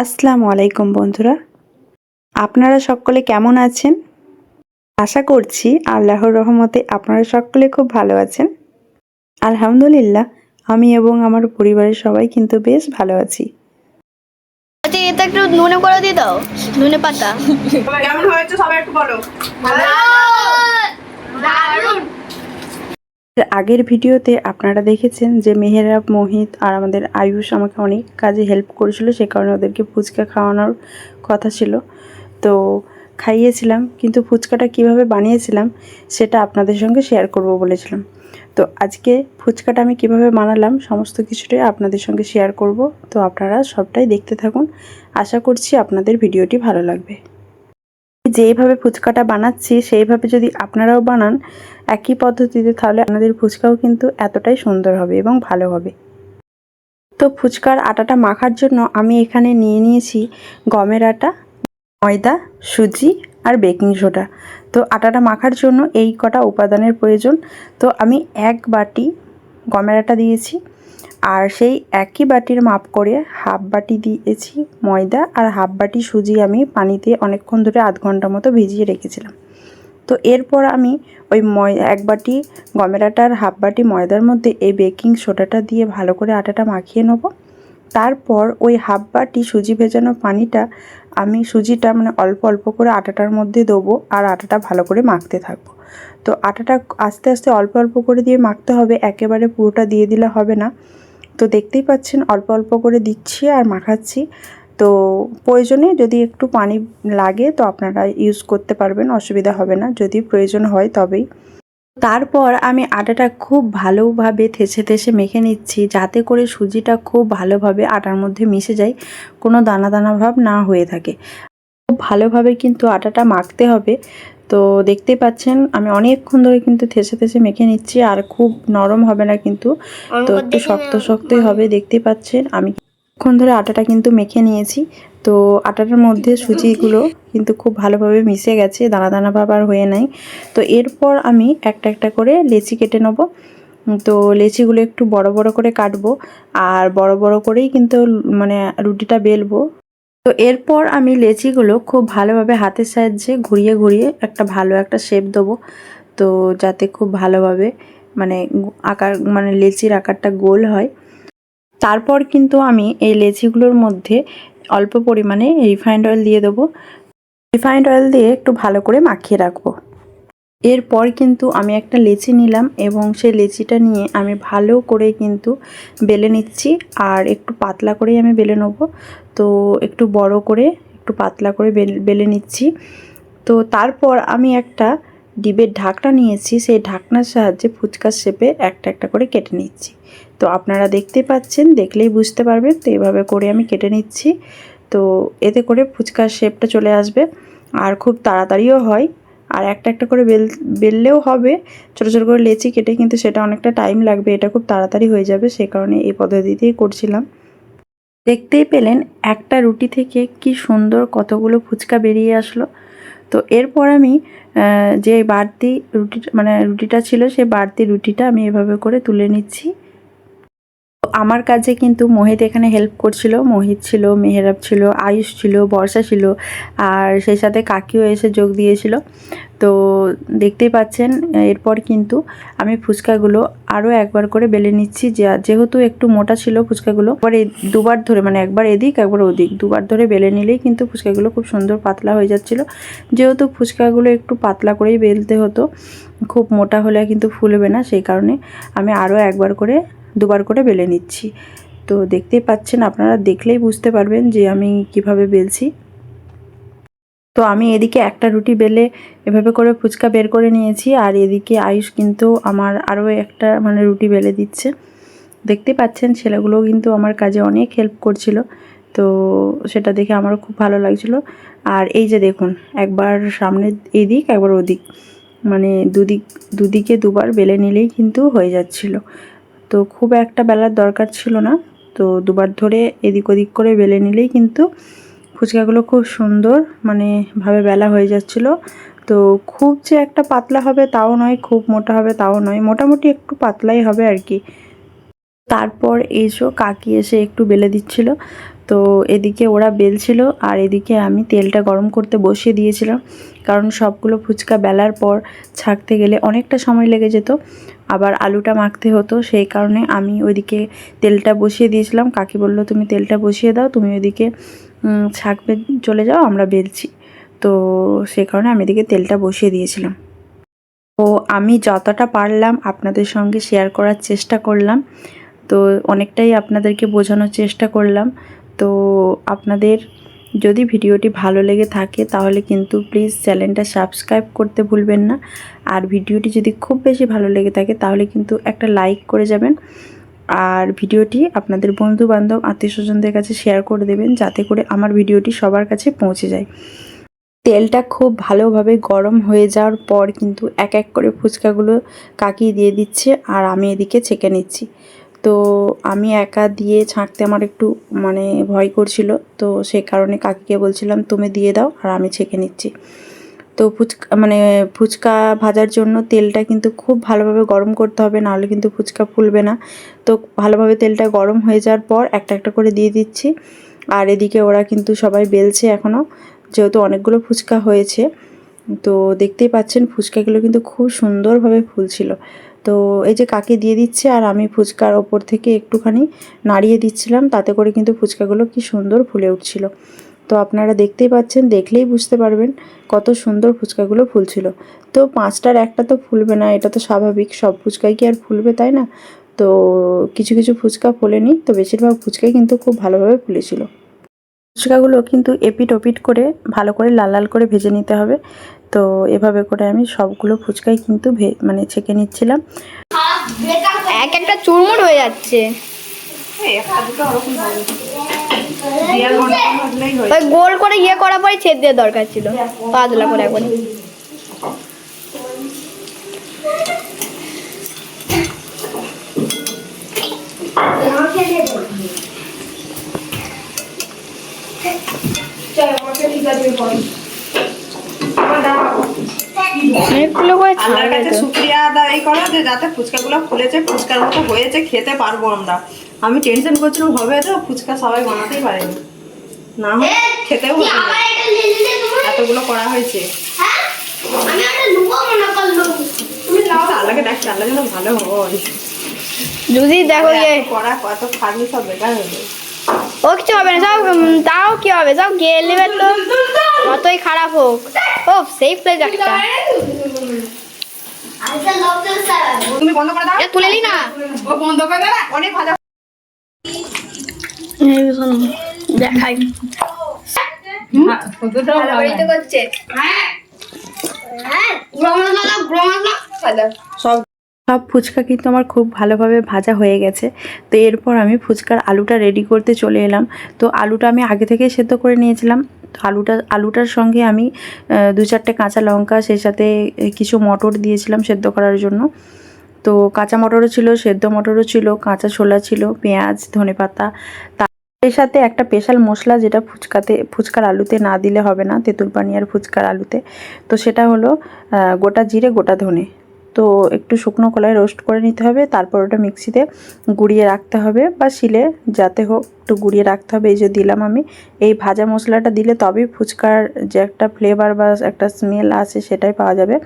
আসসালামু আলাইকুম বন্ধুরা। আপনারা সকলে কেমন আছেন? আশা করছি আল্লাহর রহমতে আপনারা সকলে খুব ভালো আছেন। আলহামদুলিল্লাহ আমি এবং আমার পরিবারের সবাই কিন্তু বেশ ভালো আছি। আচ্ছা এটা একটু নুনে করে দিয়ে দাও নুনে পাতা। কেমন হয়েছে সবাই একটু বলো এর আগের ভিডিওতে আপনারা দেখেছেন যে মেহেরাব, মোহিত আর আমাদের আয়ুষ আমাকে অনেক কাজে হেল্প করেছিল, সে কারণে ওদেরকে ফুচকা খাওয়ানোর কথা ছিল। তো খাইয়েছিলাম, কিন্তু ফুচকাটা কীভাবে বানিয়েছিলাম সেটা আপনাদের সঙ্গে শেয়ার করব বলেছিলাম। তো আজকে ফুচকাটা আমি কীভাবে বানালাম সমস্ত কিছুটাই আপনাদের সঙ্গে শেয়ার করব। তো আপনারা সবটাই দেখতে থাকুন। আশা করছি আপনাদের ভিডিওটি ভালো লাগবে। যেইভাবে ফুচকাটা বানাচ্ছি, সেইভাবে যদি আপনারাও বানান একই পদ্ধতিতে, তাহলে আপনাদের ফুচকাও কিন্তু এতটাই সুন্দর হবে এবং ভালো হবে। তো ফুচকার আটাটা মাখার জন্য আমি এখানে নিয়ে নিয়েছি গমের আটা, ময়দা, সুজি আর বেকিং সোডা। তো আটাটা মাখার জন্য এই কটা উপাদানের প্রয়োজন। তো আমি এক বাটি গমের আটা দিয়েছি। আর সেই একই বাটির মাপ করে হাফ বাটি দিয়েছি ময়দা আর হাফ বাটি সুজি আমি পানিতে অনেকক্ষণ ধরে আধ ঘণ্টা মতো ভিজিয়ে রেখেছিলাম। তো এরপর আমি ওই ময়, এক বাটি গমের আটা আর হাফ বাটি ময়দার মধ্যে এই বেকিং সোডাটা দিয়ে ভালো করে আটাটা মাখিয়ে নেব। তারপর ওই হাফ বাটি সুজি ভেজানো পানিটা আমি সুজিটা মানে অল্প অল্প করে আটাটার মধ্যে দেবো আর আটাটা ভালো করে মাখতে থাকব। তো আটাটা আস্তে আস্তে অল্প অল্প করে দিয়ে মাখতে হবে, একেবারে পুরোটা দিয়ে দিলে হবে না। তো দেখতেই পাচ্ছেন, অল্প অল্প করে দিচ্ছি আর মাখাচ্ছি। তো প্রয়োজনে যদি একটু পানি লাগে তো আপনারা ইউজ করতে পারবেন, অসুবিধা হবে না। যদি প্রয়োজন হয় তবেই। তারপর আমি আটাটা খুব ভালোভাবে থেসে থেসে মেখে নিচ্ছি, যাতে করে সুজিটা খুব ভালোভাবে আটার মধ্যে মিশে যায়, কোনো দানা দানা ভাব না হয়ে থাকে। খুব ভালোভাবে কিন্তু আটাটা মাখতে হবে। তো দেখতে পাচ্ছেন আমি অনেকক্ষণ ধরে কিন্তু থেসে থেসে মেখে নিচ্ছি আর খুব নরম হবে না কিন্তু। তো একটু শক্ত শক্তই হবে দেখতে পাচ্ছেন। আমি অনেকক্ষণ ধরে আটাটা কিন্তু মেখে নিয়েছি। তো আটাটার মধ্যে সুজিগুলো কিন্তু খুব ভালোভাবে মিশে গেছে দানা দানা ভাব আর হয়ে নাই। তো এরপর আমি একটা একটা করে লেচি কেটে নেব। তো লেচিগুলো একটু বড় বড় করে কাটবো আর বড় বড় করেই কিন্তু মানে রুটিটা বেলবো। তো এরপর আমি লেচিগুলো খুব ভালোভাবে হাতের সাহায্যে ঘুরিয়ে ঘুরিয়ে একটা ভালো একটা শেপ দেবো। তো যাতে খুব ভালোভাবে মানে আকার মানে লেচির আকারটা গোল হয়। তারপর কিন্তু আমি এই লেচিগুলোর মধ্যে অল্প পরিমাণে রিফাইন্ড অয়েল দিয়ে দেবো। রিফাইন্ড অয়েল দিয়ে একটু ভালো করে মাখিয়ে রাখব। এরপর কিন্তু আমি একটা লেচি নিলাম এবং সেই লেচিটা নিয়ে আমি ভালো করে কিন্তু বেলে নিচ্ছি আর একটু পাতলা করেই আমি বেলে নেব। তো একটু বড় করে একটু পাতলা করে বেল- নিচ্ছি। তো তারপর আমি একটা ডিবের ঢাকনা নিয়েছি, সেই ঢাকনার সাহায্যে ফুচকার শেপে একটা একটা করে কেটে নিচ্ছি। তো আপনারা দেখতে পাচ্ছেন, দেখলেই বুঝতে পারবেন, তো এভাবে করে আমি কেটে নিচ্ছি। তো এতে করে ফুচকার শেপটা চলে আসবে। আর খুব তাড়াতাড়িও হয়। আর একটা একটা করে বেল, বেললেও হবে। ছোটো ছোটো করে লেচি কেটে কিন্তু সেটা অনেকটা টাইম লাগবে, এটা খুব তাড়াতাড়ি হয়ে যাবে সেই কারণে এই পদ্ধতিতেই করছিলাম। দেখতেই পেলেন একটা রুটি থেকে কি সুন্দর কতগুলো ফুচকা বেরিয়ে আসলো। তো এরপর আমি যে বাড়তি রুটি মানে রুটিটা ছিল সেই বাড়তি রুটিটা আমি এভাবে করে তুলে নিচ্ছি। আমার কাজে কিন্তু মোহিত এখানে হেল্প করছিল। মোহিত ছিল, মেহেরাব ছিল, আয়ুষ ছিল, বর্ষা ছিল, আর সেই সাথে কাকিও এসে যোগ দিয়েছিল। তো দেখতেই পাচ্ছেন, এরপর কিন্তু আমি ফুচকাগুলো আরও একবার করে বেলে নিচ্ছি। যেহেতু একটু মোটা ছিল ফুচকাগুলো পরে দুবার ধরে মানে একবার এদিক, একবার ওদিক, দুবার ধরে বেলে নিলেই কিন্তু ফুচকাগুলো খুব সুন্দর পাতলা হয়ে যাচ্ছিল। যেহেতু ফুচকাগুলো একটু পাতলা করেই বেলতে হতো, খুব মোটা হলে কিন্তু ফুলবে না, সেই কারণে আমি আরও একবার করে দুবার করে বেলে নিচ্ছি। তো দেখতেই পাচ্ছেন, আপনারা দেখলেই বুঝতে পারবেন যে আমি কীভাবে বেলছি। তো আমি এদিকে একটা রুটি বেলে এভাবে করে ফুচকা বের করে নিয়েছি, আর এদিকে আয়ুষ কিন্তু আমার আরও একটা মানে রুটি বেলে দিচ্ছে। দেখতে পাচ্ছেন ছেলেগুলো কিন্তু আমার কাজে অনেক হেল্প করছিল। তো সেটা দেখে আমারও খুব ভালো লাগছিল। আর এই যে দেখুন, একবার সামনে এদিক একবার ওদিক। মানে দুদিক, দুদিকে দুবার বেলে নিলেই কিন্তু হয়ে যাচ্ছিল। তো খুব একটা বেলার দরকার ছিল না। তো দুবার ধরে এদিক ওদিক করে বেলে নিলেই কিন্তু ফুচকাগুলো খুব সুন্দর মানে ভাবে বেলা হয়ে যাচ্ছিল। তো খুব যে একটা পাতলা হবে তাও নয়, খুব মোটা হবে তাও নয়, মোটামুটি একটু পাতলাই হবে আর কি। তারপর এসো কাকি এসে একটু বেলে দিচ্ছিল। তো এদিকে ওরা বেলছিল আর এদিকে আমি তেলটা গরম করতে বসিয়ে দিয়েছিলাম। কারণ সবগুলো ফুচকা বেলার পর ছাকতে গেলে অনেকটা সময় লেগে যেত। আবার আলুটা মাখতে হতো, সেই কারণে আমি ওইদিকে তেলটা বসিয়ে দিয়েছিলাম। কাকি বলল, তুমি তেলটা বসিয়ে দাও, তুমি ওইদিকে ছাকবে, চলে যাও, আমরা বেলছি। তো সেই কারণে আমি এদিকে তেলটা বসিয়ে দিয়েছিলাম। তো আমি যতটা পারলাম আপনাদের সঙ্গে শেয়ার করার চেষ্টা করলাম। তো অনেকটাই আপনাদেরকে বোঝানোর চেষ্টা করলাম। তো আপনাদের যদি ভিডিওটি ভালো লেগে থাকে তাহলে কিন্তু প্লিজ চ্যানেলটা সাবস্ক্রাইব করতে ভুলবেন না। আর ভিডিওটি যদি খুব বেশি ভালো লেগে থাকে তাহলে কিন্তু একটা লাইক করে যাবেন। আর ভিডিওটি আপনাদের বন্ধু বান্ধব আত্মীয় স্বজনদের কাছে শেয়ার করে দেবেন যাতে করে আমার ভিডিওটি সবার কাছে পৌঁছে যায়। তেলটা খুব ভালোভাবে গরম হয়ে যাওয়ার পর কিন্তু এক এক করে ফুচকাগুলো কাকিয়ে দিয়ে দিচ্ছে আর আমি এদিকে ছেঁকে নিচ্ছি। তো আমি একা দিয়ে ছাঁকতে আমার একটু মানে ভয় করছিল। তো সে কারণে কাকিকে বলছিলাম, তুমি দিয়ে দাও আর আমি ছেঁকে নিচ্ছি। তো ফুচকা মানে ফুচকা ভাজার জন্য তেলটা কিন্তু খুব ভালোভাবে গরম করতে হবে, নাহলে কিন্তু ফুচকা ফুলবে না। তো ভালোভাবে তেলটা গরম হয়ে যাওয়ার পর একটা একটা করে দিয়ে দিচ্ছি। আর এদিকে ওরা কিন্তু সবাই বেলছে এখনও যেহেতু অনেকগুলো ফুচকা হয়েছে। তো দেখতেই পাচ্ছেন, ফুচকাগুলো কিন্তু খুব সুন্দরভাবে ফুলছিল। তো এই যে কাকে দিয়ে দিচ্ছে আর আমি ফুচকার ওপর থেকে একটুখানি নাড়িয়ে দিচ্ছিলাম, তাতে করে কিন্তু ফুচকাগুলো কি সুন্দর ফুলে উঠছিল। তো আপনারা দেখতেই পাচ্ছেন, দেখলেই বুঝতে পারবেন কত সুন্দর ফুচকাগুলো ফুলছিল। তো পাঁচটার একটা তো ফুলবে না, এটা তো স্বাভাবিক, সব ফুচকাই কি আর ফুলবে তাই না? তো কিছু কিছু ফুচকা ফোলেনি, তো বেশিরভাগ ফুচকাই কিন্তু খুব ভালোভাবে ফুলেছিল। ফুচকাগুলো কিন্তু এপিট ওপিট করে ভালো করে লাল লাল করে ভেজে নিতে হবে। তো এভাবে করে আমি সবগুলো ফুচকাই কিন্তু ভে মানে ছেঁকে নিচ্ছিলাম। এক একটা চুরমুর হয়ে যাচ্ছে। হয়ে ওই গোল করে ইয়ে করার পরে ছেদ দেওয়ার দরকার ছিল। পাতলা করে একবারে অনেকগুলো করে আল্লাহর কাছে শুক্রিয়া আদায় করো যে যাতে ফুচকাগুলো ফুলেছে ফুচকার মতো হয়েছে খেতে পারব আমরা। আমি টেনশন করছিলাম হবে তো? ফুচকা সবাই বানাতেই পারেনি। না হয় খেতেও না। এতগুলো করা হয়েছে। কিন্তু আল্লাহকে ডাকছি আল্লাহ যেন ভালো হয়। যদি দেখো করা কত খাবি সব বেকার হয়ে। ও কিছু হবে না উম, তাও কি হবে? গিয়ে নেবে তো। যতই খারাপ হোক। ও সেই প্লেজ একটা। তুমি বন্ধ করে দাও। তুলে নি না। ও বন্ধ করে দাও অনেক ভাজা দেখাই। করছে। সব সব ফুচকা কিন্তু আমার খুব ভালোভাবে ভাজা হয়ে গেছে। তো এরপর আমি ফুচকার আলুটা রেডি করতে চলে এলাম। তো আলুটা আমি আগে থেকেই সেদ্ধ করে নিয়েছিলাম। আলুটা, আলুটার সঙ্গে আমি দু চারটে কাঁচা লঙ্কা, সেই সাথে কিছু মটর দিয়েছিলাম সেদ্ধ করার জন্য। তো কাঁচা মটরও ছিল, সেদ্ধ মটরও ছিল, কাঁচা ছোলা ছিল, পেঁয়াজ ধনেপাতা তার এর সাথে একটা স্পেশাল মশলা যেটা ফুচকাতে, ফুচকার আলুতে না দিলে হবে না, তেঁতুল পানি আর ফুচকার আলুতে। তো সেটা হলো গোটা জিরে, গোটা ধনে। তো একটু শুকনো কলায় রোস্ট করে নিতে হবে, তারপর ওটা মিক্সিতে গুঁড়িয়ে রাখতে হবে বা শিলে যাতে হোক একটু গুঁড়িয়ে রাখতে হবে। এই যে দিলাম আমি, এই ভাজা মশলাটা দিলে তবেই ফুচকার যে একটা ফ্লেভার বা একটা স্মেল আছে সেটাই পাওয়া যাবে,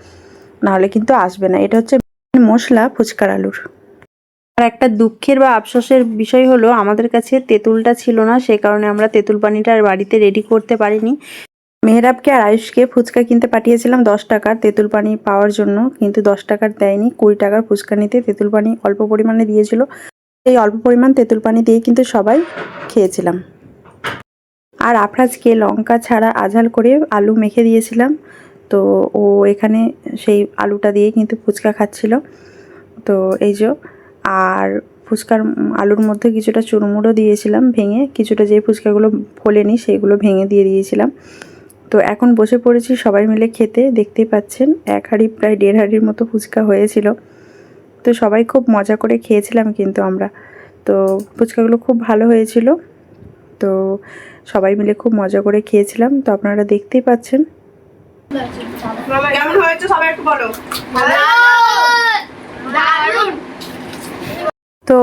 নাহলে কিন্তু আসবে না। এটা হচ্ছে মশলা ফুচকার আলুর। আর একটা দুঃখের বা আফসোসের বিষয় হলো, আমাদের কাছে তেঁতুলটা ছিল না সেই কারণে আমরা তেঁতুল পানিটা বাড়িতে রেডি করতে পারিনি। মেহরাবকে আর আয়ুষকে ফুচকা কিনতে পাঠিয়েছিলাম দশ টাকার তেঁতুল পানি পাওয়ার জন্য, কিন্তু দশ টাকার দেয়নি। কুড়ি টাকার ফুচকা নিতে তেঁতুল পানি অল্প পরিমাণে দিয়েছিল। এই অল্প পরিমাণ তেঁতুল পানি দিয়ে কিন্তু সবাই খেয়েছিলাম। আর আফরাজকে লঙ্কা ছাড়া আঝাল করে আলু মেখে দিয়েছিলাম। তো ও এখানে সেই আলুটা দিয়ে কিন্তু ফুচকা খাচ্ছিল। তো এই যে, আর ফুচকার আলুর মধ্যে কিছুটা চুরমুড়ো দিয়েছিলাম ভেঙে, কিছুটা যে ফুচকাগুলো ফোলেনি সেগুলো ভেঙে দিয়ে দিয়েছিলাম। তো এখন বসে পড়েছি সবাই মিলে খেতে দেখতেই পাচ্ছেন এক হাঁড়ি প্রায় দেড় হাঁড়ির মতো ফুচকা হয়েছিল। তো সবাই খুব মজা করে খেয়েছিলাম কিন্তু আমরা। তো ফুচকাগুলো খুব ভালো হয়েছিল। তো সবাই মিলে খুব মজা করে খেয়েছিলাম। তো আপনারা দেখতেই পাচ্ছেন। কেমন হয়েছে সবাই একটু বলো। তো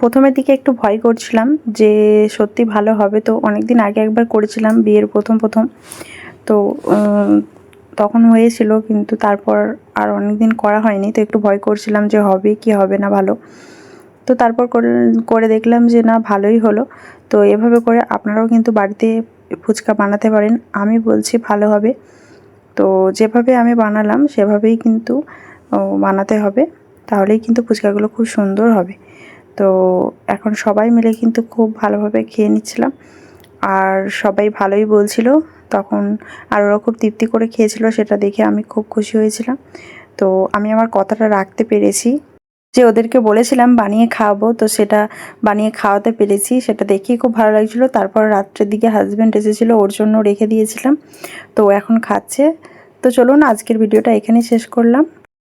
প্রথমের দিকে একটু ভয় করছিলাম যে সত্যি ভালো হবে। তো অনেক দিন আগে একবার করেছিলাম বিয়ের প্রথম প্রথম। তো তখন হয়েছিল কিন্তু তারপর আর অনেক দিন করা হয়নি। তো একটু ভয় করছিলাম যে হবে কি হবে না ভালো। তো তারপর করে দেখলাম যে না, ভালোই হলো। তো এভাবে করে আপনারাও কিন্তু বাড়িতে ফুচকা বানাতে পারেন। আমি বলছি ভালো হবে। তো যেভাবে আমি বানালাম, সেভাবেই কিন্তু বানাতে হবে। তাহলেই কিন্তু ফুচকাগুলো খুব সুন্দর হবে। তো এখন সবাই মিলে কিন্তু খুব ভালোভাবে খেয়ে নিচ্ছিলাম। আর সবাই ভালোই বলছিল। তখন আর ওরা খুব তৃপ্তি করে খেয়েছিল, সেটা দেখে আমি খুব খুশি হয়েছিলাম। তো আমি আমার কথাটা রাখতে পেরেছি। যে ওদেরকে বলেছিলাম, বানিয়ে খাওয়াবো। তো সেটা বানিয়ে খাওয়াতে পেরেছি, সেটা দেখেই খুব ভালো লাগছিল। তারপর রাত্রের দিকে হাজব্যান্ড এসেছিল, ওর জন্য রেখে দিয়েছিলাম। তো এখন খাচ্ছে। তো চলুন, আজকের ভিডিওটা এখানেই শেষ করলাম।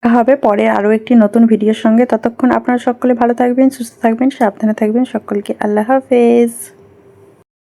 হবে পরে আরও একটি নতুন ভিডিওর সঙ্গে। ততক্ষণ আপনারা সকলে ভালো থাকবেন, সুস্থ থাকবেন, সাবধানে থাকবেন। সকলকে আল্লাহ হাফেজ।